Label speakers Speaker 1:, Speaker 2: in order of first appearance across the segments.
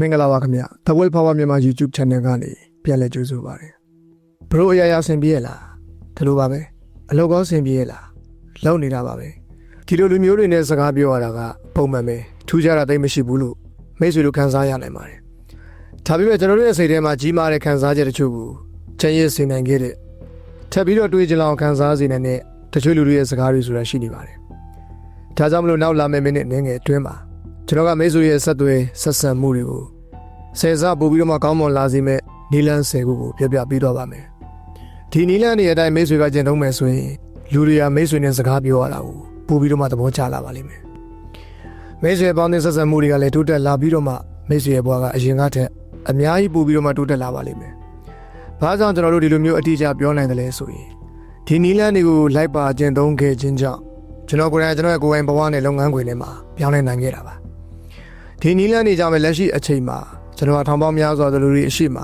Speaker 1: မင်္ဂလာပါခင်ဗျာ The World Power မြန်မာ YouTube Channel ကနေပြန်လည်ကြိုဆိုပါရစေဘရိုအရာရာဆင်ပြေရလားဒီလိုပါပဲအလုပ်ကောင်းဆင်ပြေရလားလုပ်နေတာပါပဲဒီလိုလူမျိုးတွေနဲ့စကားပြောရတာကပုံမှန်ပဲထူးခြားတာသိပ်မရှိဘူးလို့မိတ်ဆွေတို့ခံစားရနိုင်ပါတယ်ဒါပေမဲ့ကျွန်တော်တို့ရဲ့စိတ်ထဲမှာကြီးမားတဲ့ခံစားချက်တချို့ကိုချမ်းရည်စေနိုင်ခဲ့တဲ့ထပ်ပြီးတော့တွေးကြလောင်ခံစားစေနိုင်တဲ့တချို့လူတွေရဲ့စကားတွေဆိုတာရှိနေပါတယ်ဒါကြောင့်မလို့နောက်လာမယ့်မိနစ်နည်းငယ်အတွင်းမှာ ကျွန်တော်ကမိတ်ဆွေရဲ့ဆက်သွယ်ဆက်ဆံမှုတွေကိုဆယ်စားပို့ပြီးတော့မှကောင်းမွန်လာစေမဲ့နီလန်းဆယ်ခုကိုပြပြပေးတော့ပါမယ်ဒီနီလန်းတွေအတိုင်းမိတ်ဆွေကကျင့်သုံးမယ်ဆိုရင်လူတွေကမိတ်ဆွေနဲ့စကားပြောရတာကိုပို့ပြီးတော့မှသဘောကျလာပါလိမ့်မယ်မိတ်ဆွေပေါင်းတဲ့ဆက်ဆံမှုတွေကလည်းတိုးတက်လာပြီးတော့မှမိတ်ဆွေရဲ့ဘဝကအရင်ကထက်အများကြီးပို့ပြီးတော့မှတိုးတက်လာပါလိမ့်မယ်ဘာကြောင့်ကျွန်တော်တို့ဒီလိုမျိုးအတိအကျပြောနိုင်တယ်လဲဆိုရင်ဒီနီလန်းတွေကိုလိုက်ပါကျင့်သုံးခဲ့ခြင်းကြောင့်ကျွန်တော်ကိုယ်တိုင်ကျွန်တော်ရဲ့ကိုယ်ပိုင်ဘဝနဲ့လုပ်ငန်းခွင်ထဲမှာပြောင်းလဲနိုင်ခဲ့တာပါ ဒီနီလန်းတွေကြောင့်ပဲလက်ရှိအချိန်မှာကျွန်တော်ကထောင်ပေါင်းများစွာသောလူတွေအရှိမ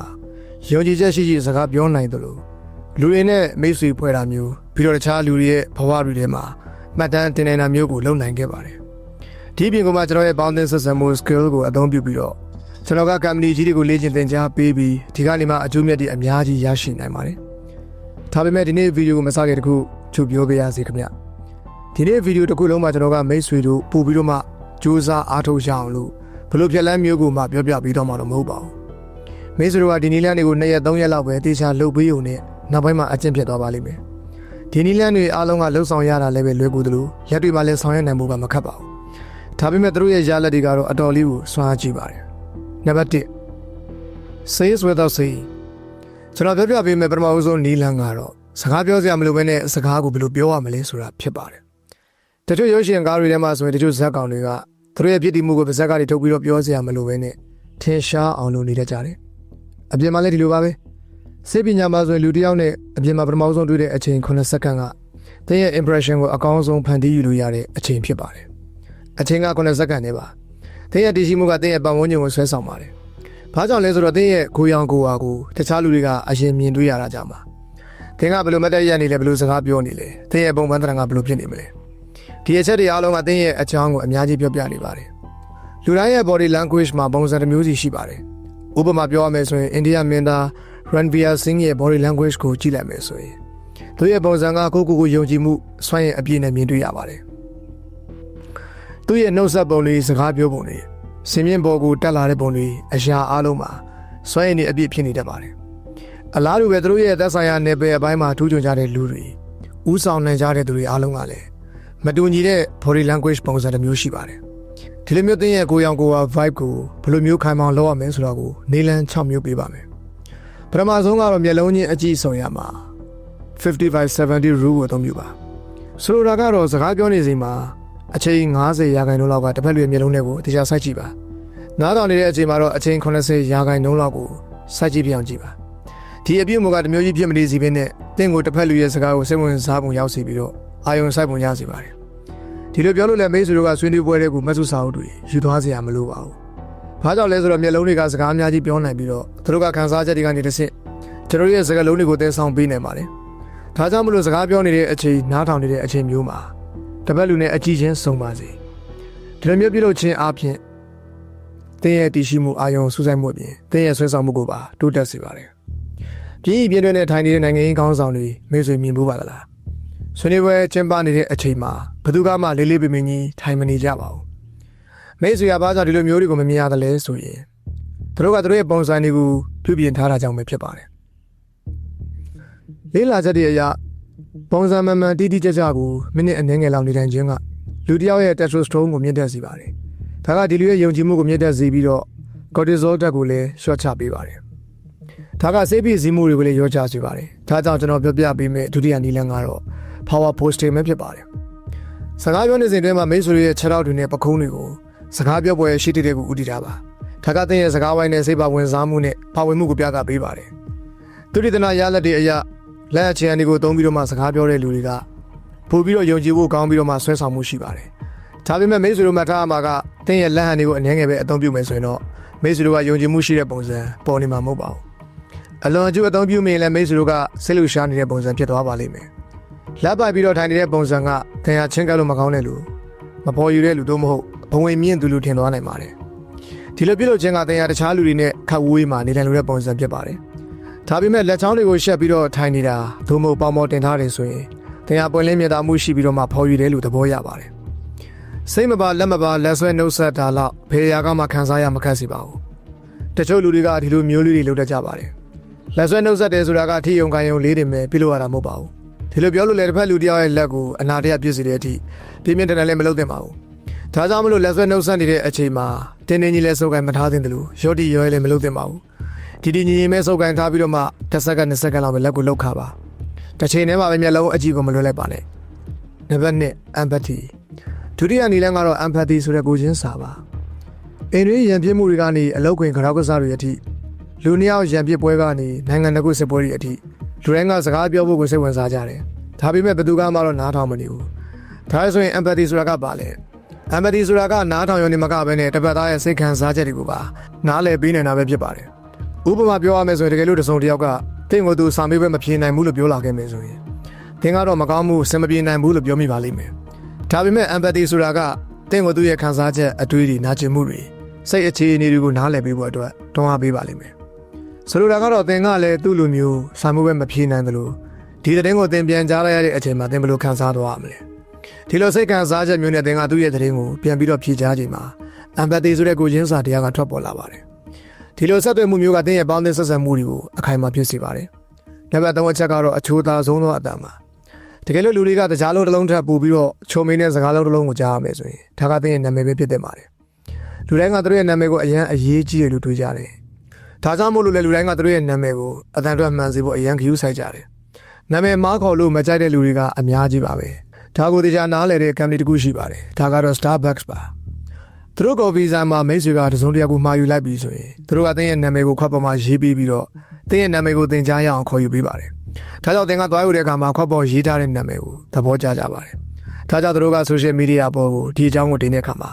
Speaker 1: ယုံကြည်ချက်ရှိရှိစကားပြောနိုင်တယ်လို့လူတွေနဲ့မိတ်ဆွေဖွဲ့တာမျိုးပြီးတော့တခြားလူတွေရဲ့ဘဝတွေထဲမှာမှတ်တမ်းတင်နေတာမျိုးကိုလုပ်နိုင်ခဲ့ပါတယ်ဒီပြင်ကမှကျွန်တော်ရဲ့ bounding system skill ကိုအသုံးပြုပြီးတော့ကျွန်တော်က company ကြီးတွေကိုလေ့ကျင့်သင်ကြားပေးပြီးဒီကနေမှအကျိုးမြတ်တွေအများကြီးရရှိနိုင်ပါတယ်ဒါပေမဲ့ဒီနေ့ဗီဒီယိုကိုမစခင်တခုချုပ်ပြောပြရစီခင်ဗျဒီနေ့ဗီဒီယိုတစ်ခုလုံးမှာကျွန်တော်ကမိတ်ဆွေတို့ပို့ပြီးတော့မှစူးစမ်းအားထုတ်ရအောင်လို့ ဘလို့ဖြက်လန်းမျိုးကိုမှပြောပြပြီးတော့မှတော့မဟုတ်ပါဘူး။မိတ်ဆွေတို့ကဒီနီလန်းတွေကို2ရက်3ရက်လောက်ပဲတေချာလှုပ်ပေးုံနဲ့နောက်ပိုင်းမှာအကျင့်ဖြစ်သွားပါလိမ့်မယ်။ဒီနီလန်းတွေအားလုံးကလှုပ်ဆောင်ရတာလည်းပဲလွယ်ကူသလိုရက်တွေမှာလည်းဆောင်ရွက်နိုင်မှုကမခက်ပါဘူး။ဒါပေမဲ့သူတို့ရဲ့ရလက်တွေကတော့အတော်လေးကိုစွမ်းအားကြီးပါတယ်။နံပါတ်1 Says without saying ကျွန်တော်ပြောပြပေးမယ်ပထမဦးဆုံးနီလန်းကတော့စကားပြောစရာမလိုဘဲနဲ့စကားကိုဘယ်လိုပြောရမလဲဆိုတာဖြစ်ပါတယ်။တချို့ရုပ်ရှင်ကားတွေထဲမှာဆိုရင်တချို့ဇက်ကောင်တွေက သူတို့ရဲ့ပြစ်တီမှုကိုပါဇက်ကနေထုတ်ပြီးတော့ပြောစရာမလိုပဲနဲ့ထင်ရှားအောင်လုပ်နေတတ်ကြတယ်။အပြင်မှာလည်းဒီလိုပါပဲ။စိတ်ပညာမှာဆိုရင်လူတစ်ယောက်နဲ့အပြင်မှာပထမဆုံးတွေ့တဲ့အချိန်9စက္ကန့်ကသင်ရဲ့ impression ကိုအကောင်းဆုံးဖန်တီးယူလို့ရတဲ့အချိန်ဖြစ်ပါတယ်။အချိန်က9စက္ကန့်နဲ့ပါ။သင်ရဲ့တည်ရှိမှုကသင်ရဲ့ပတ်ဝန်းကျင်ကိုဆွဲဆောင်ပါတယ်။ဘာကြောင့်လဲဆိုတော့သင်ရဲ့ကိုယ်ရောင်ကိုယ်ဝါကိုတခြားလူတွေကအရင်မြင်တွေ့ရတာကြောင့်ပါ။သင်ကဘယ်လိုမတ်တက်ရနေလဲဘယ်လိုစကားပြောနေလဲ။သင်ရဲ့ပုံပန်းတရံကဘယ်လိုဖြစ်နေမလဲ။ ဒီအချက်တွေအားလုံးကသင်ရဲ့အချောင်းကိုအများကြီးပြောပြနေပါတယ်။လူတိုင်းရဲ့ body language မှာပုံစံတစ်မျိုးစီရှိပါတယ်။ဥပမာပြောရမယ်ဆိုရင်အိန္ဒိယမင်းသား Ranveer Singh ရဲ့ body language ကိုကြည့်လိုက်မယ်ဆိုရင်သူရဲ့ပုံစံကကိုယ့်ကိုယ်ကိုယုံကြည်မှုစွမ်းရည်အပြည့်နဲ့မြင်တွေ့ရပါတယ်။သူရဲ့နှုတ်ဆက်ပုံတွေစကားပြောပုံတွေစင်မြင့်ပေါ်ကိုတက်လာတဲ့ပုံတွေအရာအားလုံးမှာစွမ်းရည်နဲ့အပြည့်ဖြစ်နေတတ်ပါတယ်။အလားတူပဲသူတို့ရဲ့သက်ဆိုင်ရာနယ်ပယ်အပိုင်းမှာထူးချွန်ကြတဲ့လူတွေဥဆောင်နိုင်ကြတဲ့သူတွေအားလုံးကလည်း မတူညီတဲ့ body language ပုံစံတစ်မျိုးရှိပါတယ်။ဒီလိုမျိုးသင်ရဲ့ကိုယ်ရောင်ကိုယ်ဝါ vibe ကိုဘယ်လိုမျိုးခိုင်မာအောင်လုပ်ရမလဲဆိုတော့ကိုနေလန်း6မျိုးပေးပါမယ်။ပထမဆုံးကတော့မျက်လုံးချင်းအကြည့်ဆုံရမှာ5570 rule ကိုအသုံးပြုပါ။ဆိုလိုတာကတော့စကားပြောနေစဉ်မှာအချိန်90ရာခိုင်နှုန်းလောက်ကတစ်ဖက်လူရဲ့မျက်လုံးထဲကိုတရားစိုက်ကြည့်ပါ။နားထောင်နေတဲ့အချိန်မှာတော့အချိန်80ရာခိုင်နှုန်းလောက်ကိုစိုက်ကြည့်ပြအောင်ကြည့်ပါ။ဒီအပြုတ်မူကတစ်မျိုးကြီးဖြစ်မနေစီဘဲနဲ့တင့်ကိုတစ်ဖက်လူရဲ့စကားကိုစိတ်ဝင်စားပုံရောက်စေပြီးတော့ အာယုံစိုက်ပုံရစေပါတယ်။ဒီလိုပြောလို့လည်းမိတ်ဆွေတို့ကဆွေးနွေးပွဲတွေကိုမတ်စုစာအုပ်တွေယူသွားစရာမလိုပါဘူး။ဘာကြောင့်လဲဆိုတော့မျက်လုံးတွေကစကားအများကြီးပြောနိုင်ပြီးတော့သူတို့ကခန်းစားချက်တွေကနေတစ်ဆင့်ကျွန်တော်ရဲ့စကားလုံးတွေကိုသင်ဆောင်ပေးနိုင်ပါတယ်။ဒါကြောင့်မလို့စကားပြောနေတဲ့အချိန်နားထောင်နေတဲ့အချိန်မျိုးမှာတပတ်လူနဲ့အကြည့်ချင်းစုံပါစေ။ဒီလိုမျိုးပြုလုပ်ခြင်းအပြင်သင်ရဲ့တည်ရှိမှုအာယုံစူးစိုက်မှုအပြင်သင်ရဲ့ဆွဲဆောင်မှုကိုပါတိုးတက်စေပါတယ်။ပြည်ပြည်တွင်းနဲ့ထိုင်နေတဲ့နိုင်ငံရေးကောင်းဆောင်တွေမိတ်ဆွေမြင်ဖို့ပါလား။ ဆွေးနွေးပွဲကျင်းပနေတဲ့အချိန်မှာဘယ်သူကမှလေးလေးပင်ပင်ကြီးထိုင်မနေကြပါဘူးမိတ်ဆွေရဘာကြောင့်ဒီလိုမျိုးတွေကိုမမြင်ရသလဲဆိုရင်သူတို့ကသူတို့ရဲ့ပုံစံတွေကိုပြုပြင်ထားတာကြောင့်ပဲဖြစ်ပါတယ်လေးလာချက်တွေအရပုံစံမှန်မှန်တိတိကျကျကိုမိနစ်အနည်းငယ်လောက်နေထိုင်ခြင်းကလူတစ်ယောက်ရဲ့ testosterone ကိုမြင့်တက်စေပါတယ်ဒါကဒီလူရဲ့ယုံကြည်မှုကိုမြင့်တက်စေပြီးတော့ cortisol ဓာတ်ကိုလည်းလျှော့ချပေးပါတယ်ဒါကစိတ်ဖိစီးမှုတွေကိုလည်းလျော့ချစေပါတယ်ဒါကြောင့်ကျွန်တော်ပြောပြပေးမယ့်ဒုတိယနည်းလမ်းကတော့ power posting ပဲဖြစ်ပါတယ်။စကားပြောနေစဉ်အတွင်းမှာမိတ်ဆွေရဲ့ခြေထောက်တွေနဲ့ပခုံးတွေကိုစကားပြောပွဲရှိတဲ့တဲ့ကိုဥတည်တာပါ။ထာကတဲ့ရဲ့စကားဝိုင်းနဲ့စိတ်ပါဝင်စားမှုနဲ့ပါဝင်မှုကိုပြသပေးပါတယ်။သူရိဒနာရလက်တွေအရလက်အခြေအနေကိုသုံးပြီးတော့မှစကားပြောတဲ့လူတွေကပို့ပြီးတော့ယုံကြည်ဖို့ကောင်းပြီးတော့မှဆွဲဆောင်မှုရှိပါတယ်။ဒါပေမဲ့မိတ်ဆွေတို့မှထားမှာကတင်းရဲ့လက်ဟန်တွေကိုအငြင်းငယ်ပဲအသုံးပြုမယ်ဆိုရင်တော့မိတ်ဆွေတို့ကယုံကြည်မှုရှိတဲ့ပုံစံပေါ်နေမှာမဟုတ်ပါဘူး။အလွန်အကျူအသုံးပြုမိရင်လည်းမိတ်ဆွေတို့ကစိတ်လူရှားနေတဲ့ပုံစံဖြစ်သွားပါလိမ့်မယ်။ လက်ပိုက်ပြီးတော့ထိုင်နေတဲ့ပုံစံကထင်ရချင်းကပ်လို့မကောင်းတဲ့လူမပေါ်ယူတဲ့လူတို့မဟုတ်ဘဝင်မြင့်သူလူထင်သွားနိုင်ပါတယ်ဒီလိုပြုလုပ်ခြင်းကတင်ရတခြားလူတွေနဲ့ခတ်ဝေးမှနေထိုင်လို့တဲ့ပုံစံဖြစ်ပါတယ်ဒါပေမဲ့လက်ချောင်းတွေကိုရှက်ပြီးတော့ထိုင်နေတာသို့မဟုတ်ပေါင်ပေါ်တင်ထားတယ်ဆိုရင်တင်ရပွင့်လင်းမြတ်တာမှုရှိပြီးတော့မှဖော်ယူတယ်လို့သဘောရပါတယ်စိတ်မပါလက်မပါလက်ဆွဲနှုတ်ဆက်တာတော့ဖေးရာကမှခံစားရမခက်စီပါဘူးတချို့လူတွေကဒီလိုမျိုးလေးတွေလုပ်တတ်ကြပါတယ်လက်ဆွဲနှုတ်ဆက်တယ်ဆိုတာကထိယုံခံယုံလေးတွေပဲပြုလုပ်ရတာမဟုတ်ပါဘူး ဒီလိုပြောလို့လည်းတစ်ဖက်လူတစ်ယောက်ရဲ့လက်ကိုအနာတရပြည့်စေတဲ့အထိပြင်းပြင်းထန်ထန်လည်းမလုပ်သင့်ပါဘူးဒါကြောင့်မလို့လက်ဆွဲနှုတ်ဆက်နေတဲ့အချိန်မှာတင်းတင်းကြီးလဲစုပ်ကိုင်မထားသင့်တယ်လို့ရော့တီရောရဲလည်းမလုပ်သင့်ပါဘူးဒီဒီညီညီမဲစုပ်ကိုင်ထားပြီးတော့မှ10စက္ကန့်20စက္ကန့်လောက်ပဲလက်ကိုလှုပ်ခါပါတစ်ချိန်တည်းမှာပဲမျက်လုံးအကြည့်ကိုမလွယ်လိုက်ပါနဲ့နံပါတ်1 empathy ဒုတိယနည်းလမ်းကတော့ empathy ဆိုတဲ့ကိုချင်းစာပါအင်းရင်းရံပြစ်မှုတွေကနေအလောက်ခွင်ခရောက်ကစားတွေအထိလူနှစ်ယောက်ရံပြစ်ပွဲကနေနိုင်ငံတစ်ခုစစ်ပွဲတွေအထိ လူတိုင်းကစကားပြောဖို့ကိုစိတ်ဝင်စားကြတယ်ဒါပေမဲ့ဘယ်သူကမှတော့နားထောင်မနေဘူးဒါဆိုရင် empathy ဆိုတာကပါလေအမ်ပတီဆိုတာကနားထောင်ရုံနဲ့မကဘဲနဲ့တစ်ပတ်သားရဲ့စိတ်ခံစားချက်တွေကိုပါနားလည်ပေးနေတာပဲဖြစ်ပါတယ်။ဥပမာပြောရမယ်ဆိုရင်တကယ်လို့တစ်စုံတစ်ယောက်ကတင့်ကိုသူစာမေးပွဲမဖြေနိုင်ဘူးလို့ပြောလာခဲ့မယ်ဆိုရင်သင်ကတော့မကောင်းမှုစင်မပြေနိုင်ဘူးလို့ပြောမိပါလိမ့်မယ်။ဒါပေမဲ့အမ်ပတီဆိုတာကတင့်ကိုသူရဲ့ခံစားချက်အတွေးတွေနာကျင်မှုတွေစိတ်အခြေအနေတွေကိုနားလည်ပေးဖို့အတွက်တွန်းအားပေးပါလိမ့်မယ်။ ဆိုလိုတာကတော့သင်ကလည်းသူ့လိုမျိုးစာမေးပွဲမဖြေနိုင်တယ်လို့ဒီတဲ့င်းကိုသင်ပြန်ကြားရတဲ့အချိန်မှာသင်ဘယ်လိုခံစားသွားရမလဲ။ဒီလိုစိတ်ခံစားချက်မျိုးနဲ့သင်ကသူ့ရဲ့သတင်းကိုပြန်ပြီးတော့ဖြေချချိန်မှာအမ်ပတ်တီဆိုတဲ့ကိုချင်းစာတရားကထွက်ပေါ်လာပါတယ်။ဒီလိုဆက်သွယ်မှုမျိုးကသင်ရဲ့ပေါင်းသင်းဆက်ဆံမှုတွေကိုအခိုင်အမာဖြစ်စေပါတယ်။နံပါတ်3အချက်ကတော့အချိုးသားဆုံးသောအတန်ပါ။တကယ်လို့လူတွေကတကြားလုံးတစ်လုံးထပ်ပို့ပြီးတော့ချုံမင်းတဲ့စကားလုံးတစ်လုံးကိုကြားရမယ်ဆိုရင်ဒါကသင်ရဲ့နာမည်ပဲဖြစ်တဲ့ပါတယ်။လူတိုင်းကသူတို့ရဲ့နာမည်ကိုအရန်အရေးကြီးတယ်လို့တွေးကြတယ်။ ဒါကြောင့်မို့လို့လေလူတိုင်းကသူတို့ရဲ့နာမည်ကိုအတန်အတွက်မှန်စေဖို့အရန်ခရူးဆိုင်ကြတယ်။နာမည်မားခေါ်လို့မကြိုက်တဲ့လူတွေကအများကြီးပါပဲ။ဒါကိုတရားနားလဲတဲ့ company တခုရှိပါတယ်ဒါကတော့ Starbucks ပါသူတို့ကော်ဖီဆိုင်မှာမိတ်ဆွေကတစုံတစ်ယောက်ကိုမှာယူလိုက်ပြီဆိုရင်သူတို့ကတင်းရဲ့နာမည်ကိုခွက်ပေါ်မှာရေးပေးပြီးတော့တင်းရဲ့နာမည်ကိုသင်ကြားရအောင်ခေါ်ယူပေးပါတယ်ဒါကြောင့်သင်ကသွားယူတဲ့အခါမှာခွက်ပေါ်ရေးထားတဲ့နာမည်ကိုသဘောကျကြပါတယ်ဒါကြောင့်သူတို့က social media ပေါ်ကိုဒီအကြောင်းကိုတင်တဲ့အခါမှာ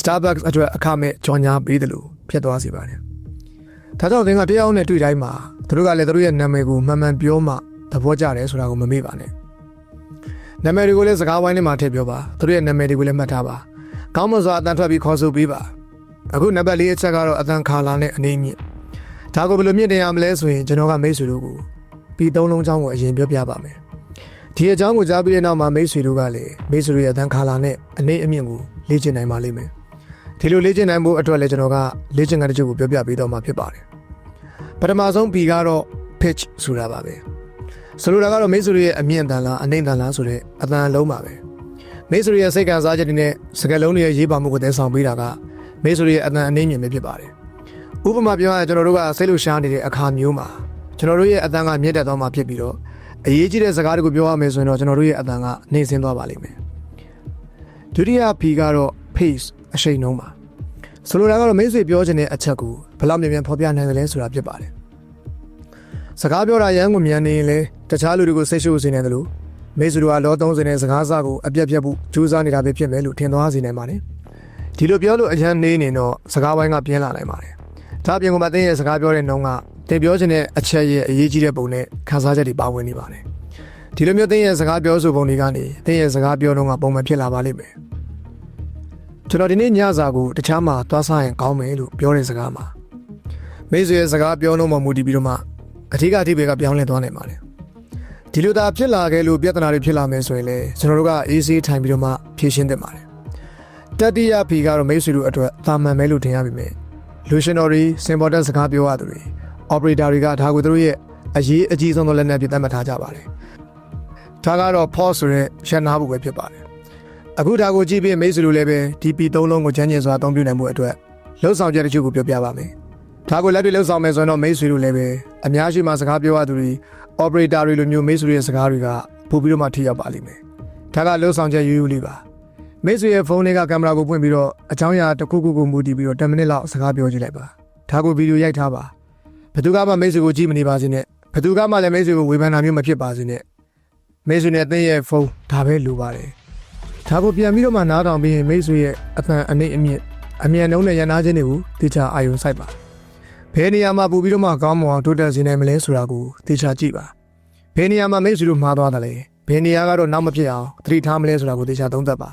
Speaker 1: Starbucks အတွက်အခမဲ့ကြော်ညာပေးတယ်လို့ဖြစ်သွားစေပါတယ် ဒါကြောင့်သင်ကတရားအောင်နဲ့တွေ့တိုင်းမှာသူတို့ကလည်းသူတို့ရဲ့နာမည်ကိုမှန်မှန်ပြောမှသဘောကျတယ်ဆိုတာကိုမမေ့ပါနဲ့နာမည်တွေကိုလည်းစကားဝိုင်းထဲမှာထည့်ပြောပါသူတို့ရဲ့နာမည်တွေကိုလည်းမှတ်ထားပါကောင်းမွန်စွာအတန်ထွက်ပြီးခေါ်ဆိုပေးပါအခုနံပါတ်၄အချက်ကတော့အတန်ခါလာနဲ့အနေမြင့်ဒါကိုဘယ်လိုမြင့်တင်ရမလဲဆိုရင်ကျွန်တော်ကမိတ်ဆွေတို့ကိုပြီးသုံးလုံးချောင်းကိုအရင်ပြောပြပါမယ်ဒီအကြောင်းကိုကြားပြီးတဲ့နောက်မှာမိတ်ဆွေတို့ကလည်းမိတ်ဆွေတို့ရဲ့အတန်ခါလာနဲ့အနေအမြင့်ကိုလေ့ကျင့်နိုင်ပါလိမ့်မယ် ဒီလိုလေ့ကျင့်နိုင်ဖို့အတွက်လည်းကျွန်တော်ကလေ့ကျင့်ခန်းတစ်ချို့ကိုပြောပြပေးတော့မှာဖြစ်ပါတယ်ပထမဆုံး B ကတော့ pitch ဆိုတာပါပဲဆိုလိုတာကတော့မိတ်ဆွေတွေရဲ့အမြင့်တန်လားအနှိမ့်တန်လားဆိုတဲ့အတန်လုံးပါပဲမိတ်ဆွေတွေရဲ့စိတ်ခံစားချက်တွေနဲ့စကလုံးတွေရဲ့ရေးပါမှုကိုတည်ဆောင်ပေးတာကမိတ်ဆွေတွေရဲ့အတန်အနှိမ့်မြင့်ပဲဖြစ်ပါတယ်ဥပမာပြောရရင်ကျွန်တော်တို့ကစိတ်လှရှားနေတဲ့အခါမျိုးမှာကျွန်တော်တို့ရဲ့အတန်ကမြင့်တက်သွားမှာဖြစ်ပြီးတော့အရေးကြီးတဲ့စကားတွေကိုပြောရမယ်ဆိုရင်တော့ကျွန်တော်တို့ရဲ့အတန်ကနှိမ့်ဆင်းသွားပါလိမ့်မယ်ဒုတိယ P ကတော့ pace အရှိန်နှုန်းပါဆိုလိုတာကတော့မိတ်ဆွေပြောချင်တဲ့အချက်ကိုဘယ်လောက်မြန်မြန်ဖော်ပြနိုင်တယ်လဲဆိုတာဖြစ်ပါတယ်စကားပြောတာရမ်းကိုမြန်နေရင်လေတခြားလူတွေကိုစိတ်ရှုပ်စေနိုင်တယ်လို့မိတ်ဆွေတို့ကလော30နဲ့စကားစားကိုအပြက်ပြက်ဖို့ကြိုးစားနေတာပဲဖြစ်မယ်လို့ထင်သွားစေနိုင်ပါတယ်ဒီလိုပြောလို့အရန်နေနေတော့စကားဝိုင်းကပြင်းလာနိုင်ပါတယ်ဒါအပြင်ကမသိရဲ့စကားပြောတဲ့နှုန်းကတင်ပြောချင်တဲ့အချက်ရဲ့အရေးကြီးတဲ့ပုံနဲ့ခန်းစားချက်တွေပါဝင်နေပါတယ်ဒီလိုမျိုးသိရဲ့စကားပြောဆိုပုံတွေကနေသိရဲ့စကားပြောတော့ကပုံမှန်ဖြစ်လာပါလိမ့်မယ် ကျွန်တော်ဒီနေ့ညစာကိုတခြားမှာသွားစားရင်ကောင်းမယ်လို့ပြောတဲ့စကားမှာမိတ်ဆွေရဲ့စကားပြောနှုန်းမှမူတည်ပြီးတော့မှအထူးအထိပ္ပယ်ကပြောင်းလဲသွားနိုင်ပါတယ်ဒီလိုသာဖြစ်လာခဲ့လို့ပြဿနာတွေဖြစ်လာမယ်ဆိုရင်လည်းကျွန်တော်တို့ကအေးဆေးထိုင်ပြီးတော့မှဖြေရှင်းသင့်ပါတယ်တတိယဖီကတော့မိတ်ဆွေတို့အတွက်သာမန်ပဲလို့ထင်ရပါမယ်လူရှင်တော်တွေစင်ပေါ်တက်စကားပြောရသူတွေ operator တွေကဒါကိုသူတို့ရဲ့အရေးအကြီးဆုံးသောလက်နက်ပြသတ်မှတ်ထားကြပါတယ်ဒါကတော့ pause ဆိုတဲ့ရှင်းနာဖို့ပဲဖြစ်ပါတယ် အခုဒါကိုကြည့်ပြီးမိတ်ဆွေတို့လည်းပဲ DP 3 လုံးကိုချမ်းကျင်စွာအသုံးပြုနိုင်မှုအတွက်လှုပ်ဆောင်ချက်တချို့ကိုပြောပြပါမယ်ဒါကိုလက်တွေ့လှုပ်ဆောင်မယ်ဆိုရင်တော့မိတ်ဆွေတို့လည်းပဲအများရှိမှစကားပြောရသူတွေ operator တွေလိုမျိုးမိတ်ဆွေရဲ့စကားတွေကပို့ပြီးတော့မှထိရောက်ပါလိမ့်မယ်ဒါကလှုပ်ဆောင်ချက်ယူယူလေးပါမိတ်ဆွေရဲ့ဖုန်းလေးကကင်မရာကိုပွင့်ပြီးတော့အချောင်းရတစ်ခုခုကိုမူတည်ပြီးတော့10မိနစ်လောက်စကားပြောကြည့်လိုက်ပါဒါကိုဗီဒီယိုရိုက်ထားပါဘယ်သူကမှမိတ်ဆွေကိုကြည့်မနေပါစေနဲ့ဘယ်သူကမှလည်းမိတ်ဆွေကိုဝေဖန်တာမျိုးမဖြစ်ပါစေနဲ့မိတ်ဆွေနဲ့အသင်းရဲ့ဖုန်းဒါပဲလိုပါတယ် ဒါကိုပြန်ပြီးတော့မှနားထောင်ပြီးရင်မိတ်ဆွေရဲ့အသံအနှိမ့်အမြင့်အမြန်နှုံးနဲ့ရန်နာခြင်းတွေကိုတေချာအာယုံစိုက်ပါဘယ်နေရာမှာပူပြီးတော့မှကောင်းမွန်အောင်တိုးတက်စေနိုင်မလဲဆိုတာကိုတေချာကြည့်ပါဘယ်နေရာမှာမိတ်ဆွေတို့မှားသွားတယ်လဲဘယ်နေရာကတော့နောက်မဖြစ်အောင်သတိထားမလဲဆိုတာကိုတေချာသုံးသပ်ပါ